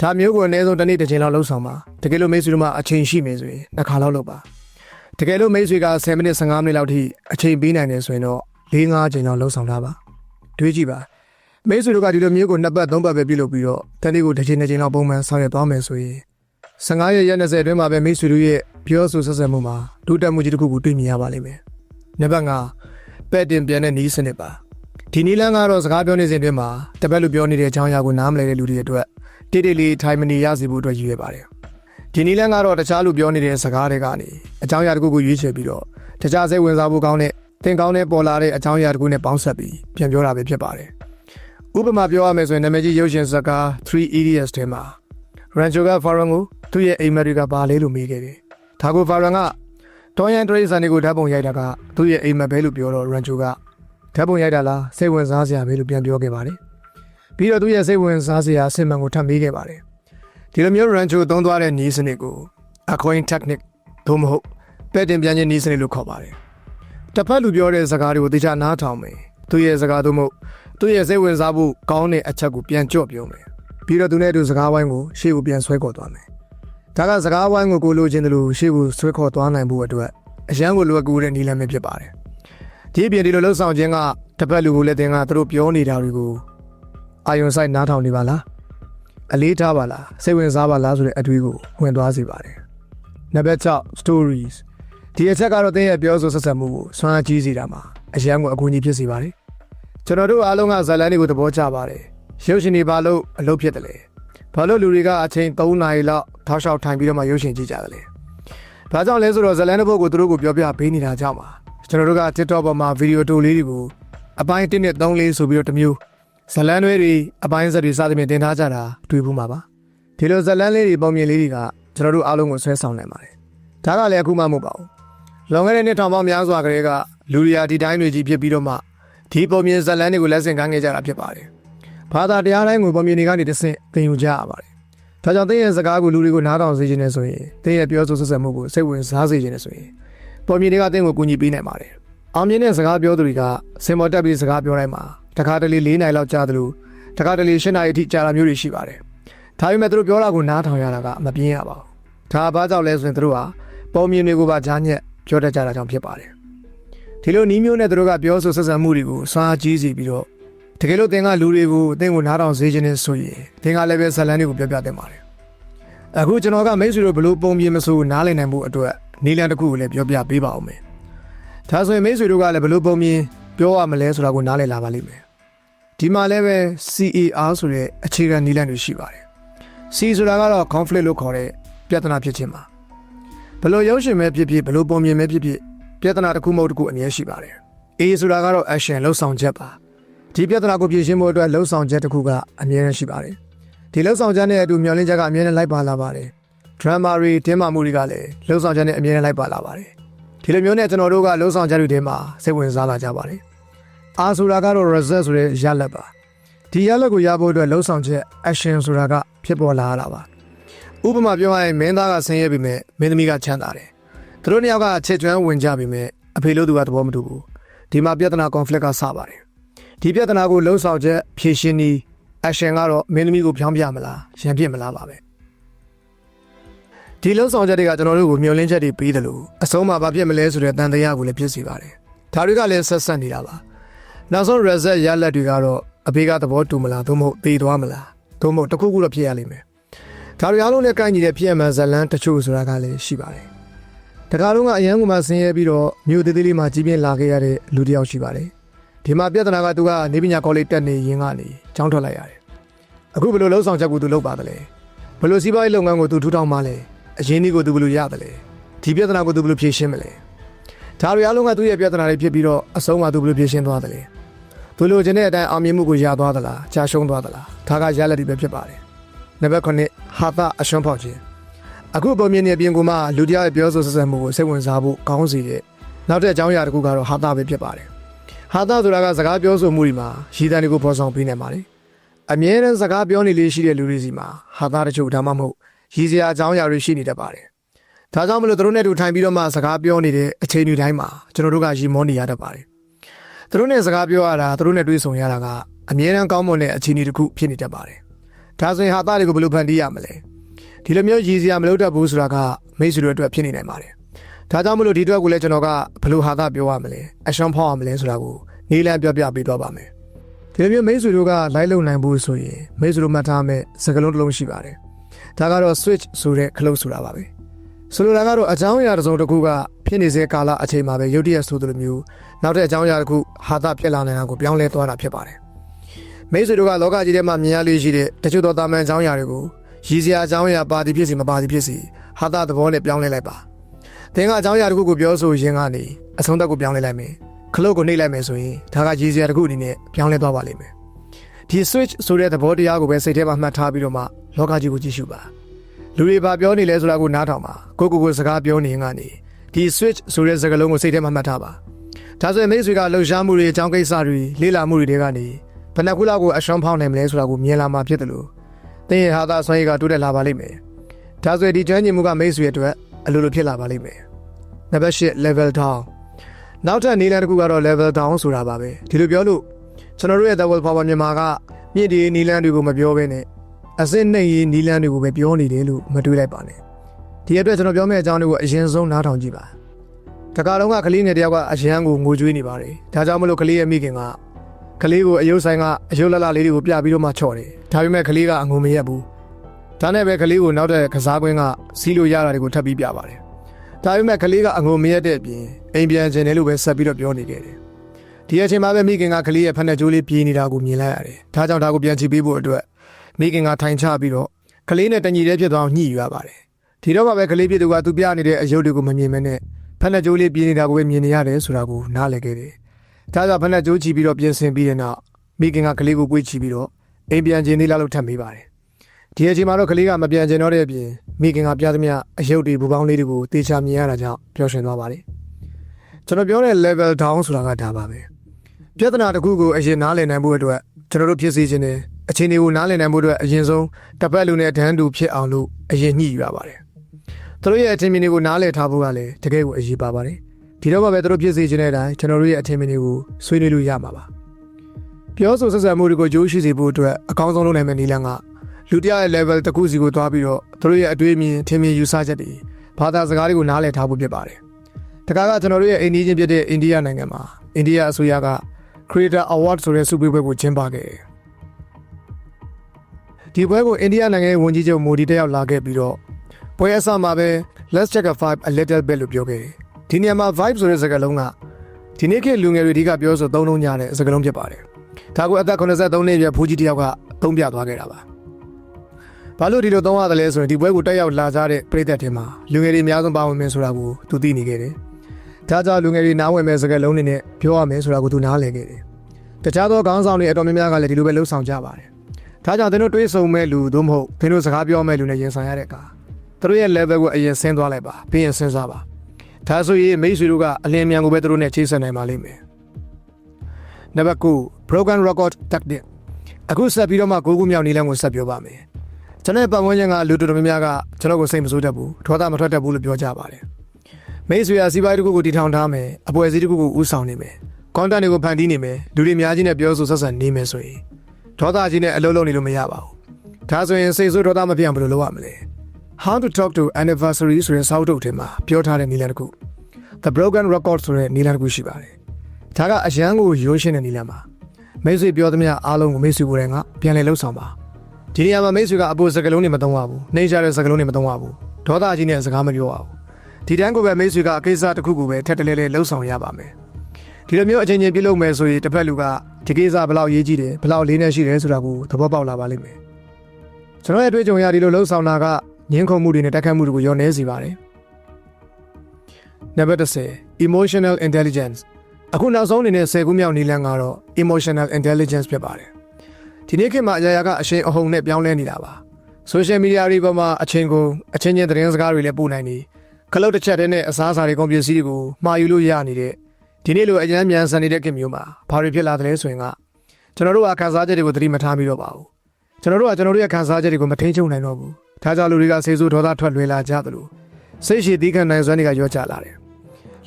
Speaker 1: ဒါမျိုးကိုအနည်းဆုံးတစ်နေ့တစ်ချိန်လောက်လှုပ်ဆောင်ပါတကယ်လို့မိတ်ဆွေတို့မှအချိန်ရှိမယ်ဆိုရင်နှစ်ခါလောက်လုပ်ပါတကယ်လို့မိတ်ဆွေက10မိနစ်15မိနစ်လောက်ထိအချိန်ပေးနိုင်တယ်ဆိုရင်တော့၄၅ချိန်လောက်လှုပ်ဆောင်ထားပါတွေးကြည့်ပါ မိတ်ဆွေတို့ကဒီလိုမျိုးကိုနှစ်ပတ်သုံးပတ်ပဲပြုလုပ်ပြီးတော့တနေ့ကိုတစ်ချိန်တစ်ချိန်လောက်ပုံမှန်ဆောင်ရွက်သွားမယ်ဆိုရင်15ရက်ရက်20အတွင်းမှာပဲမိတ်ဆွေတို့ရဲ့ပြောဆိုဆက်ဆံမှုမှာဒုတက်မှုကြီးတစ်ခုကိုတွေ့မြင်ရပါလိမ့်မယ်နံပါတ်5ပဲ့တင်ပြန်တဲ့နီးစနစ်ပါဒီနီလန်းကတော့စကားပြောနေစဉ်အတွင်းမှာတပတ်လူပြောနေတဲ့အကြောင်းအရာကိုနားမလည်တဲ့လူတွေအတွက်တိတိလေးထိုင်မနေရစေဖို့အတွက်ရည်ရွယ်ပါတယ်။ဒီနီလန်းကတော့တခြားလူပြောနေတဲ့စကားတွေကနေအကြောင်းအရာတစ်ခုကိုရွေးချယ်ပြီးတော့တခြားစိတ်ဝင်စားဖို့ကောင်းတဲ့သင်ကောင်းတဲ့ပေါ်လာတဲ့အကြောင်းအရာတစ်ခုနဲ့ပေါင်းဆက်ပြီးပြန်ပြောတာပဲဖြစ်ပါတယ်။ ဥပမာပြောရမယ်ဆိုရင်နာမည်ကြီးရုပ်ရှင်ဇာတ်ကား3 Idiots ထဲမှာ Rancho က Farron ကိုသူ့ရဲ့အိမ်မက်တွေကပါလေလို့မေးခဲ့တယ်။ဒါကို Farron ကဒေါ်ယန်ဒရိဆန်တွေကိုဓာတ်ပုံရိုက်တာကသူ့ရဲ့အိမ်မက်ပဲလို့ပြောတော့ Rancho ကဓာတ်ပုံရိုက်တာလားစိတ်ဝင်စားစရာပဲလို့ပြန်ပြောခဲ့ပါတယ်။ပြီးတော့သူရဲ့စိတ်ဝင်စားစရာအစင်မှန်ကိုထပ်မေးခဲ့ပါတယ်။ဒီလိုမျိုး rancho သုံးသွားတဲ့နီးစနစ်ကို accoin technique သို့မဟုတ်ပဲ့တင်ပြန်ခြင်းနီးစနစ်လို့ခေါ်ပါတယ်။တစ်ဖက်လူပြောတဲ့စကားတွေကိုသိချနားထောင်မယ်။သူရဲ့စကားသို့မဟုတ် သူရဲ့စိတ်ဝင်စားဖို့ကောင်းတဲ့အချက်ကိုပြန်ကြော့ပြောမယ်။ပြီးတော့သူနဲ့အတူစကားဝိုင်းကိုရှေ့ကိုပြန်ဆွဲခေါ်သွားမယ်။ဒါကစကားဝိုင်းကိုကိုလိုချင်တယ်လို့ရှေ့ကိုဆွဲခေါ်သွားနိုင်ဖို့အတွက်အရန်ကိုလိုအပ်ကူတဲ့နီးလမ်းပဲဖြစ်ပါတယ်။ဒီအပြင်ဒီလိုလှုပ်ဆောင်ခြင်းကတစ်ပတ်လူကိုလည်းတင်ကသူတို့ပြောနေတာတွေကိုအာယုံဆိုင်နားထောင်နေပါလားအလေးထားပါလားစိတ်ဝင်စားပါလားဆိုတဲ့အတွေးကိုဝင်သွားစေပါတယ်နံပါတ်6 stories ဒီအချက်ကတော့တင်းရဲ့ပြောဆိုဆက်ဆံမှုကိုဆွမ်းအားကြီးစေတာမှာအရန်ကိုအကူအညီဖြစ်စေပါတယ် ကျွန်တော်တို့အားလုံးကဇာတ်လန်းတွေကိုသဘောကျပါတယ်ရုပ်ရှင်တွေဘာလို့အလုပ်ဖြစ်တယ်လဲဘာလို့လူတွေကအချိန်3နာရီလောက်ထောက်လျှောက်ထိုင်ပြီးတော့မှရုပ်ရှင်ကြည့်ကြတယ်လဲဘာကြောင့်လဲဆိုတော့ဇာတ်လန်းတစ်ပုဒ်ကိုသူတို့ကိုပြောပြပေးနေတာကြောင့်ပါကျွန်တော်တို့က TikTok ပေါ်မှာဗီဒီယိုတိုလေးတွေကိုအပိုင်း1နဲ့3လေးဆိုပြီးတော့တစ်မျိုးဇလန်းတွေတွေအပိုင်းဆက်တွေစသဖြင့်တင်ထားကြတာတွေ့ဘူးမှာပါဒီလိုဇလန်းလေးတွေပုံမြင်လေးတွေကကျွန်တော်တို့အားလုံးကိုဆွဲဆောင်နိုင်ပါတယ်ဒါကလည်းအခုမှမဟုတ်ပါဘူးလွန်ခဲ့တဲ့နှစ်ထောင်ပေါင်းများစွာကလေးကလူရီယာဒီတိုင်းတွေကြီးဖြစ်ပြီးတော့မှ ဒီပုံမြင်ဇလန်းတွေကိုလက်ဆင့်ကမ်းခဲ့ကြတာဖြစ်ပါတယ်ဘာသာတရားတိုင်းကိုပုံမြင်တွေကနေတစ်ဆင့်သင်ယူကြရပါတယ်ဒါကြောင့်သင်ရဲ့စကားကိုလူတွေကိုနားထောင်စေခြင်းနဲ့ဆိုရင်သင်ရဲ့ပြောဆိုဆက်ဆံမှုကိုစိတ်ဝင်စားစေခြင်းနဲ့ဆိုရင်ပေါ်မြင်တွေကတင်းကိုကူညီပေးနိုင်ပါတယ်။အောင်မြင်တဲ့စကားပြောသူတွေကစင်မော်တက်ပြီးစကားပြောတိုင်းမှာတခါတလေ၄နိုင်လောက်ကြာတယ်လို့တခါတလေ၈နိုင်အထိကြာတာမျိုးတွေရှိပါတယ်။ဒါပေမဲ့သူတို့ပြောတာကိုနားထောင်ရတာကမပြင်းရပါဘူး။ဒါဘာကြောင့်လဲဆိုရင်သူတို့ဟာပေါ်မြင်တွေကိုပါကြားညက်ပြောတတ်ကြတာကြောင့်ဖြစ်ပါတယ်။ ဒီလိုနီးမျိုးနဲ့သူတို့ကပြောဆိုဆက်ဆံမှုတွေကိုစွမ်းအားကြီးစီပြီးတော့တကယ်လို့သင်ကလူတွေကိုအသင်ကိုနားထောင်စေခြင်းနဲ့ဆိုရင်သင်ကလည်းပဲဇလန်းတွေကိုပြောပြတင်ပါတယ်။အခုကျွန်တော်ကမိတ်ဆွေတို့ဘလို့ပုံပြမဆိုနားလည်နိုင်ဖို့အတွက်နီလန်တစ်ခုကိုလည်းပြောပြပေးပါဦးမယ်။ဒါဆိုရင်မိတ်ဆွေတို့ကလည်းဘလို့ပုံမြင်ပြောရမလဲဆိုတာကိုနားလည်လာပါလိမ့်မယ်။ဒီမှာလည်းပဲ CAR ဆိုတဲ့အခြေခံနီလန်တွေရှိပါတယ်။ C ဆိုတာကတော့ conflict လို့ခေါ်တဲ့ပြဿနာဖြစ်ခြင်းပါ။ဘလို့ရုပ်ရှင်ပဲဖြစ်ဖြစ်ဘလို့ပုံမြင်ပဲဖြစ်ဖြစ် ပြဿနာတစ်ခုမဟုတ်တစ်ခုအမြဲရှိပါတယ်။ A ဆိုတာကတော့ action လှုပ်ဆောင်ချက်ပါ။ဒီပြဿနာကိုဖြေရှင်းဖို့အတွက်လှုပ်ဆောင်ချက်တစ်ခုကအမြဲတမ်းရှိပါတယ်။ဒီလှုပ်ဆောင်ချက်နဲ့အတူမျှော်လင့်ချက်ကအမြဲတမ်းလိုက်ပါလာပါတယ်။ drama တွေတင်းမာမှုတွေကလည်းလှုပ်ဆောင်ချက်နဲ့အမြဲတမ်းလိုက်ပါလာပါတယ်။ဒီလိုမျိုးနဲ့ကျွန်တော်တို့ကလှုပ်ဆောင်ချက်တွေထဲမှာစိတ်ဝင်စားလာကြပါတယ်။ R ဆိုတာကတော့ result ဆိုတဲ့ရလဒ်ပါ။ဒီရလဒ်ကိုရဖို့အတွက်လှုပ်ဆောင်ချက် action ဆိုတာကဖြစ်ပေါ်လာရတာပါ။ဥပမာပြောရရင်မင်းသားကဆင်းရဲပြီမဲ့မင်းသမီးကချမ်းသာတယ်။ သူတို့နှစ်ယောက်ကချစ်ကျွမ်းဝင်ကြပြီမဲ့အဖေလို့သူကသဘောမတူဘူး။ဒီမှာပြဿနာ conflict ကစပါတယ်။ဒီပြဿနာကိုလှုပ်ဆောင်ချက်ဖြေရှင်းနည်း action ကတော့မင်းသမီးကိုဖြောင်းပြမလားရံပြစ်မလားပါပဲဒီလုံးဆောင်ချက်တွေကကျွန်တော်တို့ကိုမျှော်လင့်ချက်တွေပေးတယ်လို့အဆုံးမှာဘာဖြစ်မလဲဆိုတဲ့တန်တရားကိုလည်းဖြစ်စေပါတယ်ဒါတွေကလည်းဆက်ဆက်နေတာပါနောက်ဆုံး reset ရလက်တွေကတော့အဖေကသဘောတူမလားသို့မဟုတ်သေသွားမလားသို့မဟုတ်တစ်ခုခုတော့ဖြစ်ရလိမ့်မယ်ဒါတွေအားလုံးနဲ့ကိုင်းညီတဲ့ဖြစ်ရမှန်ဇလန်းတချို့ဆိုတာကလည်းရှိပါတယ် တခါလုံးကအရန်ကမှဆင်းရဲပြီးတော့မြို့သေးသေးလေးမှာကြီးပြင်းလာခဲ့ရတဲ့လူတစ်ယောက်ရှိပါတယ်ဒီမှာပြဿနာကသူကနေပညာကောလိပ်တက်နေရင်ကနေကျောင်းထွက်လိုက်ရတယ်အခုဘယ်လိုလှုပ်ဆောင်ချက်ကိုသူလုပ်ပါတယ်လဲဘယ်လိုစီးပွားရေးလုပ်ငန်းကိုသူထူထောင်မှလဲအရင်းဒီကိုသူဘယ်လိုရတယ်လဲဒီပြဿနာကိုသူဘယ်လိုဖြေရှင်းမလဲဒါတွေအားလုံးကသူ့ရဲ့ပြဿနာတွေဖြစ်ပြီးတော့အဆုံးမှာသူဘယ်လိုဖြေရှင်းသွားတယ်လဲသူလိုချင်တဲ့အတိုင်းအောင်မြင်မှုကိုရသွားသလားကြာရှုံးသွားသလားဒါကရလက်တွေပဲဖြစ်ပါတယ်နံပါတ်9ဟာသအရှုံးဖောက်ခြင်း အခုပုံမြင်နေပြင်ကိုမှလူတရားရဲ့ပြောဆိုဆက်ဆံမှုကိုစိတ်ဝင်စားဖို့ကောင်းစေတဲ့နောက်တဲ့အကြောင်းအရာတစ်ခုကတော့ဟာသပဲဖြစ်ပါတယ်ဟာသဆိုတာကစကားပြောဆိုမှုတွေမှာရည်တန်းတွေကိုဖော်ဆောင်ပေးနိုင်ပါတယ်အမြဲတမ်းစကားပြောနေလေးရှိတဲ့လူတွေစီမှာဟာသတချို့ဒါမှမဟုတ်ရည်စရာအကြောင်းအရာတွေရှိနေတတ်ပါတယ်။ဒါကြောင့်မလို့သူတို့နဲ့တူထိုင်ပြီးတော့မှစကားပြောနေတဲ့အချိန်တွေတိုင်းမှာကျွန်တော်တို့ကရီမောနေရတတ်ပါတယ်။သူတို့နဲ့စကားပြောရတာသူတို့နဲ့တွေ့ဆုံရတာကအမြဲတမ်းကောင်းမွန်တဲ့အခြေအနေတစ်ခုဖြစ်နေတတ်ပါတယ်။ဒါဆိုရင်ဟာသားတွေကိုဘယ်လိုဖန်တီးရမလဲ ဒီလိုမျိုးရည်စရာမလုပ်တတ်ဘူးဆိုတာကမိတ်ဆွေတို့အတွက်ဖြစ်နေနိုင်ပါတယ်ဒါကြောင့်မလို့ဒီအတွက်ကိုလည်းကျွန်တော်ကဘယ်လိုဟာသားပြောရမလဲအရှောင်းဖောက်ရမလဲဆိုတာကိုနီးလန်းပြောပြပေးတော့ပါမယ်ဒီလိုမျိုးမိတ်ဆွေတို့ကလိုက်လုံနိုင်ဖို့ဆိုရင်မိတ်ဆွေတို့မှတ်ထားမဲ့စကားလုံးတစ်လုံးရှိပါတယ်ဒါကတော့ switch ဆိုတဲ့ခလုတ်ဆိုတာပါပဲဆိုလိုတာကတော့အကြောင်းအရာတစ်စုံတစ်ခုကဖြစ်နေစေကာလအချိန်မှာပဲရုတ်တရက်ဆိုသလိုမျိုးနောက်တဲ့အကြောင်းအရာတစ်ခုဟာသားဖြစ်လာနိုင်တာကိုပြောင်းလဲသွားတာဖြစ်ပါတယ်မိတ်ဆွေတို့ကလောကကြီးထဲမှာမြင်ရလေးရှိတဲ့တချို့သောတာမန်အကြောင်းအရာတွေကို ရည်စရာအကြောင်းအရာပါတီဖြစ်စီမပါတီဖြစ်စီဟာသားသဘောနဲ့ပြောင်းလဲလိုက်ပါသင်ကအကြောင်းအရာတစ်ခုကိုပြောဆိုရင်းကနေအဆုံးသက်ကိုပြောင်းလဲလိုက်မယ်ခလုတ်ကိုနှိပ်လိုက်မယ်ဆိုရင်ဒါကရည်စရာတစ်ခုအနေနဲ့ပြောင်းလဲသွားပါလိမ့်မယ်ဒီ switch ဆိုတဲ့သဘောတရားကိုပဲစိတ်ထဲမှာမှတ်ထားပြီးတော့မှလောကကြီးကိုကြည့်ရှုပါလူတွေဘာပြောနေလဲဆိုတာကိုနားထောင်ပါကိုကိုကိုစကားပြောနေရင်ကနေဒီ switch ဆိုတဲ့စကားလုံးကိုစိတ်ထဲမှာမှတ်ထားပါဒါဆိုရင်မိတ်ဆွေကလှုပ်ရှားမှုတွေအကြောင်းကိစ္စတွေလေ့လာမှုတွေတွေကနေဘယ်နှခုလောက်ကိုအရှုံးဖောင်းနိုင်မလဲဆိုတာကိုမြင်လာမှာဖြစ်တယ်လို့ သင်ရဲ့ဟာသာဆွမ်းရည်ကတိုးတက်လာပါလိမ့်မယ်ဒါဆိုရင်ဒီကျွမ်းကျင်မှုကမိတ်ဆွေအတွက်အလိုလိုဖြစ်လာပါလိမ့်မယ်နံပါတ်၈ level down နောက်ထပ်နေလန်တစ်ခုကတော့ level down ဆိုတာပါပဲဒီလိုပြောလို့ကျွန်တော်တို့ရဲ့ The World Power မြန်မာကမြင့်ဒီနီလန်တွေကိုမပြောဘဲနဲ့အစစ်နှိမ်ရေးနီလန်တွေကိုပဲပြောနေတယ်လို့မတွေးလိုက်ပါနဲ့ဒီအတွက်ကျွန်တော်ပြောမယ့်အကြောင်းတွေကိုအရင်ဆုံးနားထောင်ကြည့်ပါတကားလုံးကကလေးငယ်တယောက်ကအရန်ကိုငိုကြွေးနေပါတယ်ဒါကြောင့်မလို့ကလေးရဲ့မိခင်က ကလေးကိုအယုတ်ဆိုင်ကအယုတ်လလလေးတွေကိုပြပြီးတော့မှချော့တယ်ဒါပေမဲ့ကလေးကအငုံမရက်ဘူးဒါနဲ့ပဲကလေးကိုနောက်တဲ့ကစားကွင်းကစီးလို့ရတာတွေကိုထပ်ပြီးပြပါတယ်ဒါပေမဲ့ကလေးကအငုံမရက်တဲ့အပြင်အိမ်ပြန်ကျင်တယ်လို့ပဲဆက်ပြီးတော့ပြောနေခဲ့တယ်ဒီအချိန်မှာပဲမိခင်ကကလေးရဲ့ဖက်နှက်ကြိုးလေးပြေးနေတာကိုမြင်လိုက်ရတယ်ဒါကြောင့်ဒါကိုပြန်ကြည့်ပေးဖို့အတွက်မိခင်ကထိုင်ချပြီးတော့ကလေးနဲ့တညီတည်းဖြစ်သွားအောင်ညှိယူရပါတယ်ဒီတော့မှပဲကလေးဖြစ်သူကသူပြနေတဲ့အယုတ်တွေကိုမမြင်မဲနဲ့ဖက်နှက်ကြိုးလေးပြေးနေတာကိုပဲမြင်နေရတယ်ဆိုတာကိုနားလည်ခဲ့တယ် ဒါကြောင့်ဖက်နှက်ကြိုးချီပြီးတော့ပြင်ဆင်ပြီးတဲ့နောက်မိခင်ကကလေးကိုကြွေးချီပြီးတော့အိမ်ပြန်ကျင်သေးလားလို့ထပ်မေးပါတယ်ဒီအချိန်မှာတော့ကလေးကမပြန်ကျင်တော့တဲ့အပြင်မိခင်ကပြသမျှအယုတ်တွေဘူပေါင်းလေးတွေကိုတေချာမြင်ရတာကြောင့်ပျော်ရွှင်သွားပါတယ်ကျွန်တော်ပြောတဲ့ level down ဆိုတာကဒါပါပဲပြဿနာတစ်ခုကိုအရင်နားလည်နိုင်ဖို့အတွက်ကျွန်တော်တို့ဖြစ်စေခြင်းနဲ့အခြေအနေကိုနားလည်နိုင်ဖို့အတွက်အရင်ဆုံးတစ်ပတ်လူနဲ့ဒန်းတူဖြစ်အောင်လို့အရင်ညှိယူရပါတယ်သူတို့ရဲ့အထင်မြင်တွေကိုနားလည်ထားဖို့ကလည်းတကယ်ကိုအရေးပါပါတယ် ဒီတော့မှပဲသူတို့ဖြစ်စေခြင်းတဲ့အတိုင်းကျွန်တော်တို့ရဲ့အထင်မြင်တွေကိုဆွေးနွေးလို့ရမှာပါပြောဆိုဆက်ဆံမှုတွေကိုကြိုးရှိစေဖို့အတွက်အကောင်းဆုံးလုပ်နိုင်မယ့်နည်းလမ်းကလူတရားရဲ့ level တစ်ခုစီကိုသွားပြီးတော့သူတို့ရဲ့အတွေ့အမြင်ထင်မြင်ယူဆချက်တွေဘာသာစကားတွေကိုနားလည်ထားဖို့ဖြစ်ပါတယ်တခါကကျွန်တော်တို့ရဲ့အိန္ဒိယချင်းဖြစ်တဲ့အိန္ဒိယနိုင်ငံမှာအိန္ဒိယအစိုးရက Creator Award ဆိုတဲ့ဆုပေးပွဲကိုကျင်းပခဲ့တယ်ဒီပွဲကိုအိန္ဒိယနိုင်ငံရဲ့ဝန်ကြီးချုပ်မိုဒီတက်ရောက်လာခဲ့ပြီးတော့ပွဲအစမှာပဲ let's check a vibe a little bit လို့ပြောခဲ့တယ် ဒီနေရာမှာ vibe ဆိုတဲ့စကားလုံးကဒီနေ့ခေတ်လူငယ်တွေအဓိကပြောဆိုသုံးလုံးကြတဲ့စကားလုံးဖြစ်ပါတယ်ဒါကိုအသက်83နှစ်ပြည့်ဖိုးကြီးတယောက်ကသုံးပြသွားခဲ့တာပါဘာလို့ဒီလိုသုံးရတယ်လဲဆိုရင်ဒီပွဲကိုတက်ရောက်လာကြတဲ့ပြည်သက်တွေမှာလူငယ်တွေအများဆုံးပါဝင်မယ်ဆိုတာကိုသူသိနေခဲ့တယ်ဒါကြောင့်လူငယ်တွေနားဝင်မဲ့စကားလုံးတွေနဲ့ပြောရမယ်ဆိုတာကိုသူနားလည်ခဲ့တယ်တခြားသောခေါင်းဆောင်တွေအတော်များများကလည်းဒီလိုပဲလှုပ်ဆောင်ကြပါတယ်ဒါကြောင့်သင်တို့တွေးဆုံမဲ့လူသို့မဟုတ်သင်တို့စကားပြောမဲ့လူနဲ့ရင်ဆိုင်ရတဲ့အခါသူတို့ရဲ့ level ကိုအရင်ဆင်းသွားလိုက်ပါပြီးရင်စဉ်းစားပါ ဒါဆိုရင်မိတ်ဆွေတို့ကအလင်းမြန်ကိုပဲသူတို့နဲ့ချိတ်ဆက်နိုင်ပါလိမ့်မယ်နံပါတ်9 broken record tactic အခုဆက်ပြီးတော့မှကိုကူမြောက်နီလန်းကိုဆက်ပြောပါမယ်ကျွန်တော်ပတ်ဝန်းကျင်ကလူတော်တော်များများကကျွန်တော်ကိုစိတ်မဆိုးတတ်ဘူးထောသားမထွက်တတ်ဘူးလို့ပြောကြပါတယ်မိတ်ဆွေရာစီးပွားရေးတစ်ခုကိုတည်ထောင်ထားမယ်အပွဲစည်းတစ်ခုကိုဦးဆောင်နေမယ် content တွေကိုဖန်တီးနေမယ်လူတွေအများကြီးနဲ့ပြောဆိုဆက်ဆံနေမယ်ဆိုရင်ဒေါသကြီးနဲ့အလုံးလုံးနေလို့မရပါဘူးဒါဆိုရင်စိတ်ဆိုးဒေါသမပြတ်ဘယ်လိုလုပ်ရမလဲ How to talk to anniversary ဆိုတဲ့စာအုပ်တုပ်ထဲမှာပြောထားတဲ့နည်းလမ်းတစ်ခု The Broken Record ဆိုတဲ့နည်းလမ်းတစ်ခုရှိပါတယ်ဒါကအရန်ကိုရိုးရှင်းတဲ့နည်းလမ်းပါမိတ်ဆွေပြောသမျှအားလုံးကိုမိတ်ဆွေကိုယ်တိုင်ကပြန်လည်လှုပ်ဆောင်ပါဒီနေရာမှာမိတ်ဆွေကအပေါ်စကလုံးတွေမသုံးရဘူးနှိမ့်ချတဲ့စကလုံးတွေမသုံးရဘူးဒေါသကြီးနဲ့စကားမပြောရဘူးဒီတန်းကိုပဲမိတ်ဆွေကအကိစ္စတစ်ခုကိုပဲထက်တလဲလဲလှုပ်ဆောင်ရပါမယ်ဒီလိုမျိုးအချင်းချင်းပြုလုပ်မယ်ဆိုရင်တစ်ဖက်လူကဒီကိစ္စဘယ်လောက်ရေးကြည့်တယ်ဘယ်လောက်လေးနဲ့ရှိတယ်ဆိုတာကိုသဘောပေါက်လာပါလိမ့်မယ်ကျွန်တော်ရဲ့အတွေ့အကြုံရဒီလိုလှုပ်ဆောင်တာက ငင်းခုန်မှုတွေနဲ့တက်ခတ်မှုတွေကိုရောနေစေပါတယ်နံပါတ်10 emotional intelligence အခုနောက်ဆုံးအနေနဲ့10ခုမြောက်နည်းလမ်းကတော့ emotional intelligence ဖြစ်ပါတယ်ဒီနေ့ခေတ်မှာအရာရာကအရှင်အဟုန်နဲ့ပြောင်းလဲနေတာပါ social media တွေပေါ်မှာအချင်းကိုအချင်းချင်းသတင်းစကားတွေလည်းပို့နိုင်နေခလုတ်တစ်ချက်တည်းနဲ့အစားအစာတွေကုန်ပစ္စည်းတွေကိုမှာယူလို့ရနေတဲ့ဒီနေ့လိုအញ្ញမ်းမြန်ဆန်နေတဲ့ခေတ်မျိုးမှာဘာတွေဖြစ်လာတယ်လဲဆိုရင်ကကျွန်တော်တို့ကခန်းစားချက်တွေကိုသတိမထားမိတော့ပါဘူးကျွန်တော်တို့ကကျွန်တော်တို့ရဲ့ခန်းစားချက်တွေကိုမထိန်းချုပ်နိုင်တော့ဘူး ဒါကြောင့်လူတွေကဆေးဆိုးဒေါသထွက်လွယ်လာကြသလိုစိတ်ရှည်သီးခံနိုင်စွမ်းတွေကရောကြလာတယ်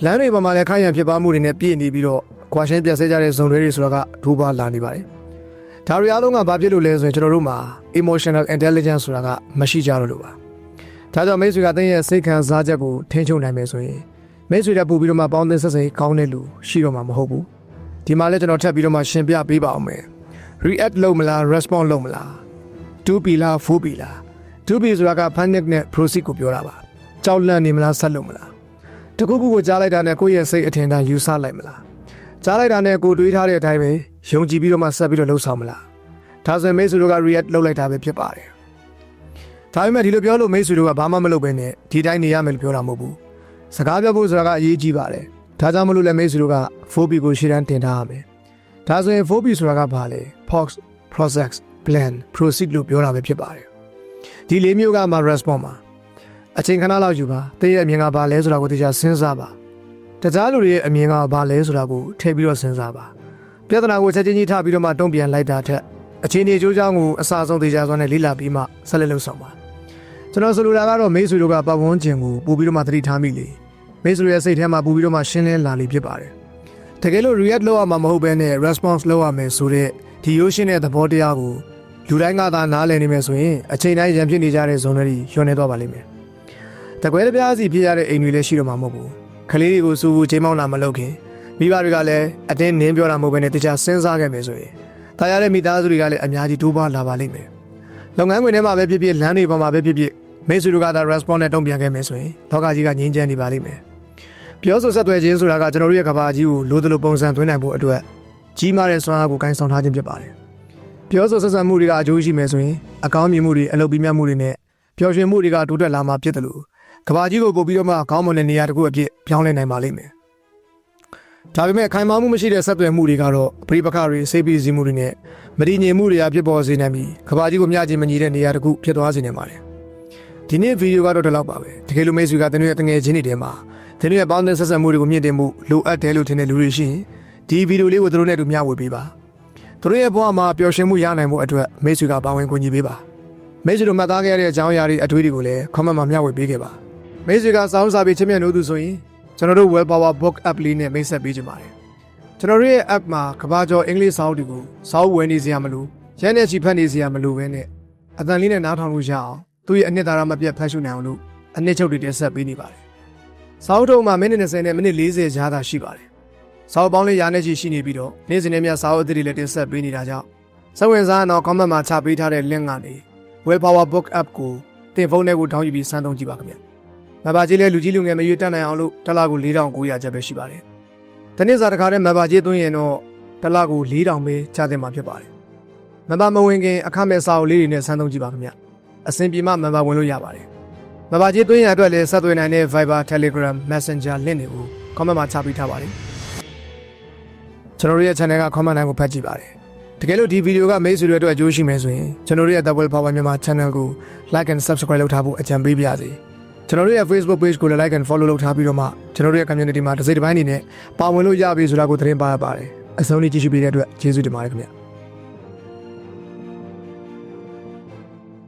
Speaker 1: လမ်းတွေပေါ်မှာလည်းခိုင်ရန်ဖြစ်ပါမှုတွေနဲ့ပြည့်နေပြီးတော့ကွာရှင်းပြတ်ဆဲကြတဲ့ဇုံတွေတွေဆိုတော့ကဒူးပါလာနေပါတယ်ဒါရီအားလုံးကဘာဖြစ်လို့လဲဆိုရင်ကျွန်တော်တို့မှာ emotional intelligence ဆိုတာကမရှိကြတော့လို့ပါဒါကြောင့်မိတ်ဆွေကတင်းရဲ့စိတ်ခံစားချက်ကိုထိန်းချုပ်နိုင်မယ်ဆိုရင်မိတ်ဆွေတဲ့ပို့ပြီးတော့မှပေါင်းသင်းဆက်ဆံရေးကောင်းတဲ့လူရှိတော့မှာမဟုတ်ဘူးဒီမှာလည်းကျွန်တော်ထပ်ပြီးတော့မှရှင်းပြပေးပါအောင်မယ် react လုပ်မလား response လုပ်မလား 2p လား 4p လား 2p ဆိုတာက panic နဲ့ proceed ကိုပြောတာပါကြောက်လန့်နေမလားဆက်လုပ်မလားတခုခုကိုကြားလိုက်တာနဲ့ကိုယ့်ရဲ့စိတ်အထင်သာယူဆလိုက်မလားကြားလိုက်တာနဲ့ကိုယ်တွေးထားတဲ့အတိုင်းပဲယုံကြည်ပြီးတော့မှဆက်ပြီးတော့လှုပ်ဆောင်မလားဒါဆိုရင်မိတ်ဆွေတို့က react လုပ်လိုက်တာပဲဖြစ်ပါတယ်ဒါပေမဲ့ဒီလိုပြောလို့မိတ်ဆွေတို့ကဘာမှမလုပ်ဘဲနဲ့ဒီတိုင်းနေရမယ်လို့ပြောတာမဟုတ်ဘူးစကားပြောဖို့ဆိုတာကအရေးကြီးပါတယ်ဒါကြောင့်မလို့လည်းမိတ်ဆွေတို့က 4p ကိုရှေ့တန်းတင်ထားရမယ်ဒါဆိုရင် 4p ဆိုတာကဘာလဲ POX process plan proceed လို့ပြောတာပဲဖြစ်ပါတယ် ဒီလေးမျိုးကမှ response ပါအချိန်ခဏလောက်ယူပါတည့်ရဲ့အမြင်ကဘာလဲဆိုတာကိုတရားစဉ်းစားပါတခြားလူတွေရဲ့အမြင်ကဘာလဲဆိုတာကိုထည့်ပြီးတော့စဉ်းစားပါပြဿနာကိုချက်ချင်းကြီးထားပြီးတော့မှတုံ့ပြန်လိုက်တာထက်အချိန်ကြီးကြိုးကြောင်းကိုအစာဆုံးတရားစွာနဲ့လေ့လာပြီးမှဆက်လက်လုပ်ဆောင်ပါကျွန်တော်ဆိုလိုတာကတော့မိတ်ဆွေတို့ကပတ်ဝန်းကျင်ကိုပို့ပြီးတော့မှသတိထားမိလေမိတ်ဆွေရဲ့စိတ်ထဲမှာပို့ပြီးတော့မှရှင်းလင်းလာလိဖြစ်ပါတယ်တကယ်လို့ react လုပ်ရမှာမဟုတ်ဘဲနဲ့ response လုပ်ရမယ်ဆိုတဲ့ဒီရိုးရှင်းတဲ့သဘောတရားကို လူတိုင်းကသာနားလည်နေမယ်ဆိုရင်အချိန်တိုင်းရံဖြစ်နေကြတဲ့ဇုံတွေညှော်နေတော့ပါလိမ့်မယ်တကွဲတပြားစီဖြစ်ရတဲ့အိမ်တွေလည်းရှိတော့မှာမဟုတ်ဘူးကလေးတွေကိုစူဘူးချိန်မောင်းလာမလုပ်ခင်မိဘတွေကလည်းအတင်းနင်းပြောတာမဟုတ်ဘဲနဲ့တခြားစဉ်းစားခဲ့မယ်ဆိုရင်တာရတဲ့မိသားစုတွေကလည်းအများကြီးတိုးပွားလာပါလိမ့်မယ်လုပ်ငန်းခွင်ထဲမှာပဲဖြစ်ဖြစ်လမ်းတွေပေါ်မှာပဲဖြစ်ဖြစ်မိတ်ဆွေတို့ကသာ response နဲ့တုံ့ပြန်ခဲ့မယ်ဆိုရင်လောကကြီးကငြင်းချမ်းနေပါလိမ့်မယ်ပြောဆိုဆက်သွယ်ခြင်းဆိုတာကကျွန်တော်တို့ရဲ့ကဘာကြီးကိုလိုသလိုပုံစံသွင်းနိုင်ဖို့အတွက်ကြီးမားတဲ့စွမ်းအားကိုကိုင်းဆောင်ထားခြင်းဖြစ်ပါတယ် ပြောဆိုဆက်ဆံမှုတွေကအကျိုးရှိမယ်ဆိုရင်အကောင်းမြင်မှုတွေအလုပ်ပြီးမြတ်မှုတွေနဲ့ပျော်ရွှင်မှုတွေကတိုးတက်လာမှာဖြစ်တယ်လို့ကဘာကြီးကိုပို့ပြီးတော့မှကောင်းမွန်တဲ့နေရာတစ်ခုအဖြစ်ပြောင်းလဲနိုင်ပါလိမ့်မယ်ဒါပေမဲ့ခိုင်မာမှုမရှိတဲ့ဆက်သွယ်မှုတွေကတော့ပြိပခတွေစိတ်ပီစီမှုတွေနဲ့မတည်ငြိမ်မှုတွေကဖြစ်ပေါ်စေနိုင်ပြီးကဘာကြီးကိုမျှခြင်းမညီတဲ့နေရာတစ်ခုဖြစ်သွားစေနိုင်ပါတယ်ဒီနေ့ဗီဒီယိုကတော့ဒီလောက်ပါပဲတကယ်လို့မိတ်ဆွေကတနည်းတငယ်ချင်းတွေထဲမှာတနည်းပေါင်းတဲ့ဆက်ဆံမှုတွေကိုမြင့်တင်မှုလိုအပ်တယ်လို့ထင်တဲ့လူတွေရှိရင်ဒီဗီဒီယိုလေးကိုသူတို့နဲ့တူမျှဝေပေးပါ သူတို့ရဲ့ဘဝမှာပျော်ရွှင်မှုရနိုင်မှုအတွက်မိတ်ဆွေကပါဝင်ကူညီပေးပါမိတ်ဆွေတို့မှတ်သားခဲ့ရတဲ့အကြောင်းအရာတွေအထွေးတွေကိုလည်း comment မှာမျှဝေပေးခဲ့ပါမိတ်ဆွေကစောင်းစားပြီးချစ်မြတ်လို့သူဆိုရင်ကျွန်တော်တို့ Well Power Book App လေးနဲ့မိတ်ဆက်ပေးကြပါတယ်ကျွန်တော်တို့ရဲ့ app မှာကဘာကျော်အင်္ဂလိပ်စာအုပ်တွေကိုစာအုပ်ဝယ်နေစရာမလိုရဲနဲ့ချီဖတ်နေစရာမလိုပဲနဲ့အတန်လေးနဲ့နားထောင်လို့ရအောင်သူ့ရဲ့အနှစ်သာရမပြတ်ဖတ်ရှုနိုင်အောင်လို့အနှစ်ချုပ်တွေတက်ဆက်ပေးနေပါတယ်စာအုပ်ထုံးမှာမိနစ်20နဲ့မိနစ်40ကြားသာရှိပါတယ် စာအုပ်ပေါင်းလေးရာနဲ့ချီရှိနေပြီးတော့နေ့စဉ်နဲ့မြစာအုပ်အသစ်တွေလည်းတင်ဆက်ပေးနေတာကြောင့်စဝင်စားတော့ comment မှာချပေးထားတဲ့ link ကနေ Well Power Book App ကိုတင်ဖုန်းထဲကိုထောင်းယူပြီးစမ်းသုံးကြည့်ပါခင်ဗျမဘာကြီးလဲလူကြီးလူငယ်မရွေးတက်နိုင်အောင်လို့တစ်လကို4900ကျပ်ပဲရှိပါတယ်။တနေ့စာတစ်ခါတည်းမဘာကြီးသွင်းရင်တော့တစ်လကို4000ပဲချတင်မှာဖြစ်ပါတယ်။မဘာမဝင်ခင်အခမဲ့စာအုပ်လေးတွေနဲ့စမ်းသုံးကြည့်ပါခင်ဗျ။အဆင်ပြေမှမဘာဝင်လို့ရပါတယ်။မဘာကြီးသွင်းရအတွက်လည်းဆက်သွယ်နိုင်တဲ့ Viber Telegram Messenger link တွေကို comment မှာချပေးထားပါတယ်။ ကျွန်တော်တို့ရဲ့ channel က comment တိုင်းကိုဖတ်ကြည့်ပါတယ်။တကယ်လို့ဒီဗီဒီယိုကမိတ်ဆွေတွေအတွက်အကျိုးရှိမယ်ဆိုရင်ကျွန်တော်တို့ရဲ့ Double Power မြန်မာ channel ကို like and subscribe လုပ်ထားဖို့အကြံပေးပါရစေ။ကျွန်တော်တို့ရဲ့ Facebook page ကိုလည်း like and follow လုပ်ထားပြီးတော့မှကျွန်တော်တို့ရဲ့ community မှာတစ်စိတ်တစ်ပိုင်းအနေနဲ့ပါဝင်လို့ရပြီဆိုတာကိုသတင်းပါရပါတယ်။အဆုံးလေးကြည့်ရှုပေးတဲ့အတွက်ကျေးဇူးတင်ပါတယ်ခင်ဗျာ။